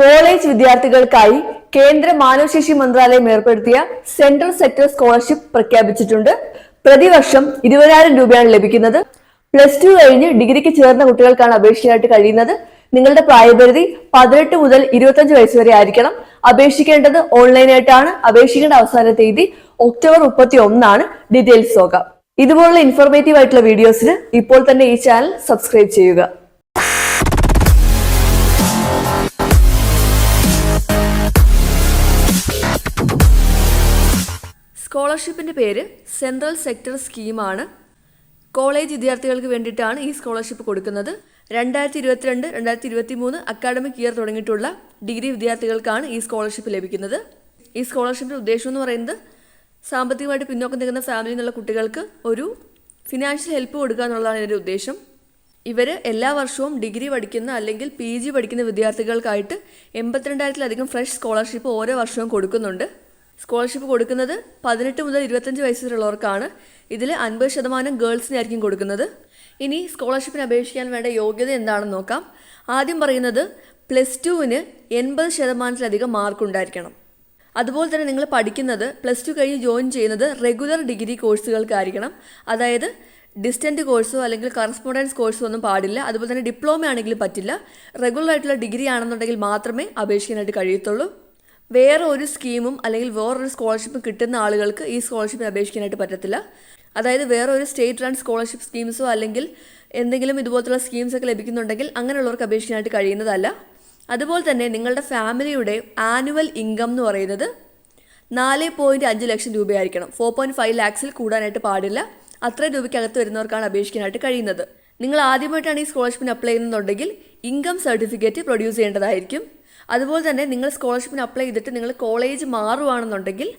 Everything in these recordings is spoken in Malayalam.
കോളേജ് വിദ്യാർത്ഥികൾക്കായി കേന്ദ്ര മാനവശേഷി മന്ത്രാലയം ഏർപ്പെടുത്തിയ സെൻട്രൽ സെക്ടർ സ്കോളർഷിപ്പ് പ്രഖ്യാപിച്ചിട്ടുണ്ട്. പ്രതിവർഷം ഇരുപതിനായിരം രൂപയാണ് ലഭിക്കുന്നത്. പ്ലസ് ടു കഴിഞ്ഞ് ഡിഗ്രിക്ക് ചേർന്ന കുട്ടികൾക്കാണ് അപേക്ഷയായിട്ട് കഴിയുന്നത്. നിങ്ങളുടെ പ്രായപരിധി പതിനെട്ട് മുതൽ ഇരുപത്തഞ്ച് വയസ്സ് വരെ ആയിരിക്കണം. അപേക്ഷിക്കേണ്ടത് ഓൺലൈനായിട്ടാണ്. അപേക്ഷിക്കേണ്ട അവസാന തീയതി ഒക്ടോബർ മുപ്പത്തി ഒന്നാണ് ഡീറ്റെയിൽസ് നോക്കാം. ഇതുപോലുള്ള ഇൻഫോർമേറ്റീവ് ആയിട്ടുള്ള വീഡിയോസിന് ഇപ്പോൾ തന്നെ ഈ ചാനൽ സബ്സ്ക്രൈബ് ചെയ്യുക. സ്കോളർഷിപ്പിന്റെ പേര് സെൻട്രൽ സെക്ടർ സ്കീമാണ്. കോളേജ് വിദ്യാർത്ഥികൾക്ക് വേണ്ടിയിട്ടാണ് ഈ സ്കോളർഷിപ്പ് കൊടുക്കുന്നത്. രണ്ടായിരത്തി ഇരുപത്തിരണ്ട് രണ്ടായിരത്തി ഇരുപത്തി മൂന്ന് അക്കാഡമിക് ഇയർ തുടങ്ങിയിട്ടുള്ള ഡിഗ്രി വിദ്യാർത്ഥികൾക്കാണ് ഈ സ്കോളർഷിപ്പ് ലഭിക്കുന്നത്. ഈ സ്കോളർഷിപ്പിന്റെ ഉദ്ദേശം എന്ന് പറയുന്നത് സാമ്പത്തികമായിട്ട് പിന്നോക്കം നിൽക്കുന്ന ഫാമിലിയിൽ നിന്നുള്ള കുട്ടികൾക്ക് ഒരു ഫിനാൻഷ്യൽ ഹെൽപ്പ് കൊടുക്കുക എന്നുള്ളതാണ് ഇതിന്റെ ഉദ്ദേശം. ഇവർ എല്ലാ വർഷവും ഡിഗ്രി പഠിക്കുന്ന അല്ലെങ്കിൽ പി ജി പഠിക്കുന്ന വിദ്യാർത്ഥികൾക്കായിട്ട് എൺപത്തിരണ്ടായിരത്തിലധികം ഫ്രഷ് സ്കോളർഷിപ്പ് ഓരോ വർഷവും കൊടുക്കുന്നുണ്ട്. സ്കോളർഷിപ്പ് കൊടുക്കുന്നത് പതിനെട്ട് മുതൽ ഇരുപത്തഞ്ച് വയസ്സ് വരെയുള്ളവർക്കാണ് ഇതിൽ അൻപത് ശതമാനം ഗേൾസിനായിരിക്കും കൊടുക്കുന്നത്. ഇനി സ്കോളർഷിപ്പിന് അപേക്ഷിക്കാൻ വേണ്ട യോഗ്യത എന്താണെന്ന് നോക്കാം. ആദ്യം പറയുന്നത് പ്ലസ് ടുവിന് എൺപത് ശതമാനത്തിലധികം മാർക്ക് ഉണ്ടായിരിക്കണം. അതുപോലെ തന്നെ നിങ്ങൾ പഠിക്കുന്നത് പ്ലസ് ടു കഴിഞ്ഞ് ജോയിൻ ചെയ്യുന്നത് റെഗുലർ ഡിഗ്രി കോഴ്സുകൾക്കായിരിക്കണം. അതായത് ഡിസ്റ്റന്റ് കോഴ്സോ അല്ലെങ്കിൽ കറസ്പോണ്ടൻസ് കോഴ്സോ ഒന്നും പാടില്ല. അതുപോലെ തന്നെ ഡിപ്ലോമ ആണെങ്കിലും പറ്റില്ല. റെഗുലർ ആയിട്ടുള്ള ഡിഗ്രി ആണെന്നുണ്ടെങ്കിൽ മാത്രമേ അപേക്ഷിക്കാനായിട്ട് കഴിയത്തുള്ളൂ. വേറെ ഒരു സ്കീമും അല്ലെങ്കിൽ വേറൊരു സ്കോളർഷിപ്പും കിട്ടുന്ന ആളുകൾക്ക് ഈ സ്കോളർഷിപ്പിന് അപേക്ഷിക്കാനായിട്ട് പറ്റത്തില്ല. അതായത് വേറെ ഒരു സ്റ്റേറ്റ് റൺ സ്കോളർഷിപ്പ് സ്കീംസോ അല്ലെങ്കിൽ എന്തെങ്കിലും ഇതുപോലത്തുള്ള സ്കീംസ് ഒക്കെ ലഭിക്കുന്നുണ്ടെങ്കിൽ അങ്ങനെയുള്ളവർക്ക് അപേക്ഷിക്കാനായിട്ട് കഴിയുന്നതല്ല. അതുപോലെ തന്നെ നിങ്ങളുടെ ഫാമിലിയുടെ ആനുവൽ ഇൻകം എന്ന് പറയുന്നത് നാല് പോയിന്റ് അഞ്ച് ലക്ഷം രൂപയായിരിക്കണം. ഫോർ പോയിന്റ് ഫൈവ് ലാക്സിൽ കൂടാനായിട്ട് പാടില്ല. അത്ര രൂപയ്ക്കകത്ത് വരുന്നവർക്കാണ് അപേക്ഷിക്കാനായിട്ട് കഴിയുന്നത്. നിങ്ങൾ ആദ്യമായിട്ടാണ് ഈ സ്കോളർഷിപ്പിന് അപ്ലൈ ചെയ്യുന്നുണ്ടെങ്കിൽ ഇൻകം സർട്ടിഫിക്കറ്റ് പ്രൊഡ്യൂസ് ചെയ്യേണ്ടതായിരിക്കും. അതുപോലെ തന്നെ നിങ്ങൾ സ്കോളർഷിപ്പിന് അപ്ലൈ ചെയ്തിട്ട് നിങ്ങൾ കോളേജ് മാറുവാണെന്നുണ്ടെങ്കിൽ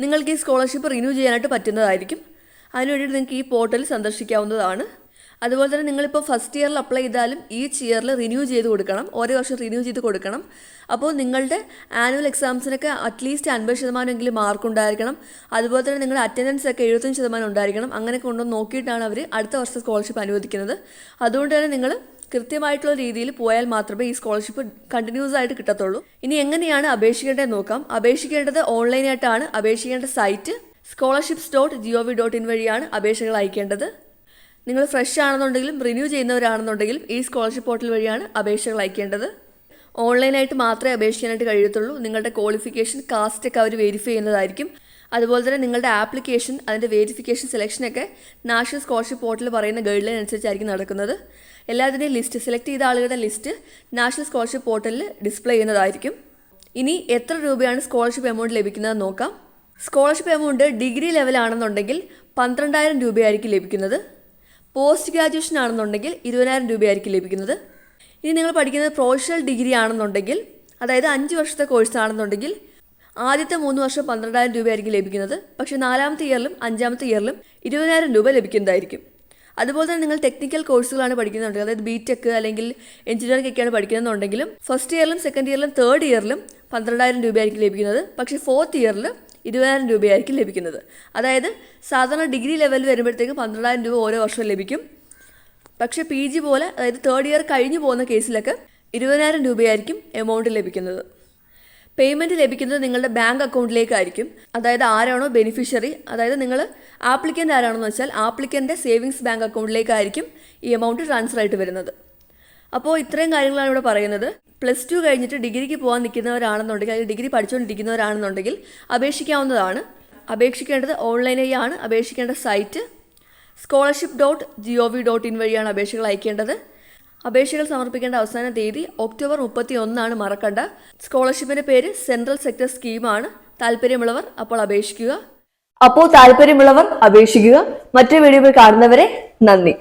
നിങ്ങൾക്ക് ഈ സ്കോളർഷിപ്പ് റിന്യൂ ചെയ്യാനായിട്ട് പറ്റുന്നതായിരിക്കും. അതിനുവേണ്ടി നിങ്ങൾക്ക് ഈ പോർട്ടൽ സന്ദർശിക്കാവുന്നതാണ്. അതുപോലെ തന്നെ നിങ്ങളിപ്പോൾ ഫസ്റ്റ് ഇയറിൽ അപ്ലൈ ചെയ്താലും ഈച്ച് ഇയറിൽ റിന്യൂ ചെയ്ത് കൊടുക്കണം. ഓരോ വർഷം റിന്യൂ ചെയ്ത് കൊടുക്കണം. അപ്പോൾ നിങ്ങളുടെ ആനുവൽ എക്സാംസിനൊക്കെ അറ്റ്ലീസ്റ്റ് അൻപത് ശതമാനമെങ്കിലും മാർക്ക് ഉണ്ടായിരിക്കണം. അതുപോലെ തന്നെ നിങ്ങളുടെ അറ്റൻഡൻസ് ഒക്കെ എഴുപത്തഞ്ച് ശതമാനം ഉണ്ടായിരിക്കണം. അങ്ങനെയൊക്കെ ഉണ്ടോ നോക്കിയിട്ടാണ് അവർ അടുത്ത വർഷം സ്കോളർഷിപ്പ് അനുവദിക്കുന്നത്. അതുകൊണ്ട് തന്നെ നിങ്ങൾ കൃത്യമായിട്ടുള്ള രീതിയിൽ പോയാൽ മാത്രമേ ഈ സ്കോളർഷിപ്പ് കണ്ടിന്യൂസ് ആയിട്ട് കിട്ടത്തുള്ളൂ. ഇനി എങ്ങനെയാണ് അപേക്ഷിക്കേണ്ടത് നോക്കാം. അപേക്ഷിക്കേണ്ടത് ഓൺലൈനായിട്ടാണ്. അപേക്ഷിക്കേണ്ട site scholarships dot G O V dot in വഴിയാണ് അപേക്ഷകൾ അയക്കേണ്ടത്. നിങ്ങൾ ഫ്രഷ് ആണെന്നുണ്ടെങ്കിലും റിന്യൂ ചെയ്യുന്നവരാണെന്നുണ്ടെങ്കിലും ഈ സ്കോളർഷിപ്പ് പോർട്ടൽ വഴിയാണ് അപേക്ഷകൾ അയക്കേണ്ടത്. ഓൺലൈനായിട്ട് മാത്രമേ അപേക്ഷിക്കാനായിട്ട് കഴിയത്തുള്ളൂ. നിങ്ങളുടെ ക്വാളിഫിക്കേഷൻ കാസ്റ്റ് ഒക്കെ അവർ വെരിഫൈ ചെയ്യുന്നതായിരിക്കും. അതുപോലെ തന്നെ നിങ്ങളുടെ ആപ്ലിക്കേഷൻ അതിന്റെ വെരിഫിക്കേഷൻ സെലക്ഷനൊക്കെ നാഷണൽ സ്കോളർഷിപ്പ് പോർട്ടൽ പറയുന്ന ഗൈഡ് ലൈൻ അനുസരിച്ചായിരിക്കും നടക്കുന്നത്. എല്ലാത്തിന്റെയും ലിസ്റ്റ് സെലക്ട് ചെയ്ത ആളുകളുടെ ലിസ്റ്റ് നാഷണൽ സ്കോളർഷിപ്പ് പോർട്ടലിൽ ഡിസ്പ്ലേ ചെയ്യുന്നതായിരിക്കും. ഇനി എത്ര രൂപയാണ് സ്കോളർഷിപ്പ് എമൗണ്ട് ലഭിക്കുന്നത് നോക്കാം. സ്കോളർഷിപ്പ് എമൗണ്ട് ഡിഗ്രി ലെവലാണെന്നുണ്ടെങ്കിൽ പന്ത്രണ്ടായിരം രൂപയായിരിക്കും ലഭിക്കുന്നത്. പോസ്റ്റ് ഗ്രാജുവേഷൻ ആണെന്നുണ്ടെങ്കിൽ ഇരുപതിനായിരം രൂപയായിരിക്കും ലഭിക്കുന്നത്. ഇനി നിങ്ങൾ പഠിക്കുന്നത് പ്രൊഫഷണൽ ഡിഗ്രി ആണെന്നുണ്ടെങ്കിൽ അതായത് അഞ്ച് വർഷത്തെ കോഴ്സ് ആണെന്നുണ്ടെങ്കിൽ ആദ്യത്തെ മൂന്ന് വർഷം പന്ത്രണ്ടായിരം രൂപയായിരിക്കും ലഭിക്കുന്നത്. പക്ഷേ നാലാമത്തെ ഇയറിലും അഞ്ചാമത്തെ ഇയറിലും ഇരുപതിനായിരം രൂപ ലഭിക്കുന്നതായിരിക്കും. അതുപോലെ തന്നെ നിങ്ങൾ ടെക്നിക്കൽ കോഴ്സുകളാണ് പഠിക്കുന്നുണ്ടെങ്കിൽ അതായത് ബി ടെക് അല്ലെങ്കിൽ എഞ്ചിനീയറിംഗ് ഒക്കെയാണ് പഠിക്കുന്നുണ്ടെങ്കിലും ഫസ്റ്റ് ഇയറിലും സെക്കൻഡ് ഇയറിലും തേർഡ് ഇയറിലും പന്ത്രണ്ടായിരം രൂപയായിരിക്കും ലഭിക്കുന്നത്. പക്ഷേ ഫോർത്ത് ഇയറിൽ ഇരുപതിനായിരം രൂപയായിരിക്കും ലഭിക്കുന്നത്. അതായത് സാധാരണ ഡിഗ്രി ലെവലിൽ വരുമ്പോഴത്തേക്ക് പന്ത്രണ്ടായിരം രൂപ ഓരോ വർഷം ലഭിക്കും. പക്ഷേ പി ജി പോലെ അതായത് തേർഡ് ഇയർ കഴിഞ്ഞു പോകുന്ന കേസിലൊക്കെ ഇരുപതിനായിരം രൂപയായിരിക്കും എമൗണ്ട് ലഭിക്കുന്നത്. പേയ്മെന്റ് ലഭിക്കുന്നത് നിങ്ങളുടെ ബാങ്ക് അക്കൗണ്ടിലേക്കായിരിക്കും അതായത് ആരാണോ ബെനിഫിഷ്യറി അതായത് നിങ്ങൾ ആപ്ലിക്കന്റ് ആരാണെന്ന് വെച്ചാൽ ആപ്ലിക്കന്റെ സേവിങ്സ് ബാങ്ക് അക്കൗണ്ടിലേക്കായിരിക്കും ഈ എമൗണ്ട് ട്രാൻസ്ഫർ ആയിട്ട് വരുന്നത്. അപ്പോൾ ഇത്രയും കാര്യങ്ങളാണ് ഇവിടെ പറയുന്നത്. പ്ലസ് ടു കഴിഞ്ഞിട്ട് ഡിഗ്രിക്ക് പോകാൻ നിൽക്കുന്നവരാണെന്നുണ്ടെങ്കിൽ അല്ലെങ്കിൽ ഡിഗ്രി പഠിച്ചുകൊണ്ടിരിക്കുന്നവരാണെന്നുണ്ടെങ്കിൽ അപേക്ഷിക്കാവുന്നതാണ്. അപേക്ഷിക്കേണ്ടത് ഓൺലൈനായി ആണ്. അപേക്ഷിക്കേണ്ട site scholarship dot G O V dot in വഴിയാണ് അപേക്ഷകൾ അയക്കേണ്ടത്. അപേക്ഷകൾ സമർപ്പിക്കേണ്ട അവസാന തീയതി ഒക്ടോബർ മുപ്പത്തി ഒന്നാണ് മറക്കണ്ട. സ്കോളർഷിപ്പിന്റെ പേര് സെൻട്രൽ സെക്ടർ സ്കീമാണ്. താല്പര്യമുള്ളവർ അപ്പോൾ അപേക്ഷിക്കുക. അപ്പോൾ താല്പര്യമുള്ളവർ അപേക്ഷിക്കുക. മറ്റു വീഡിയോ കാണുന്നവരെ നന്ദി.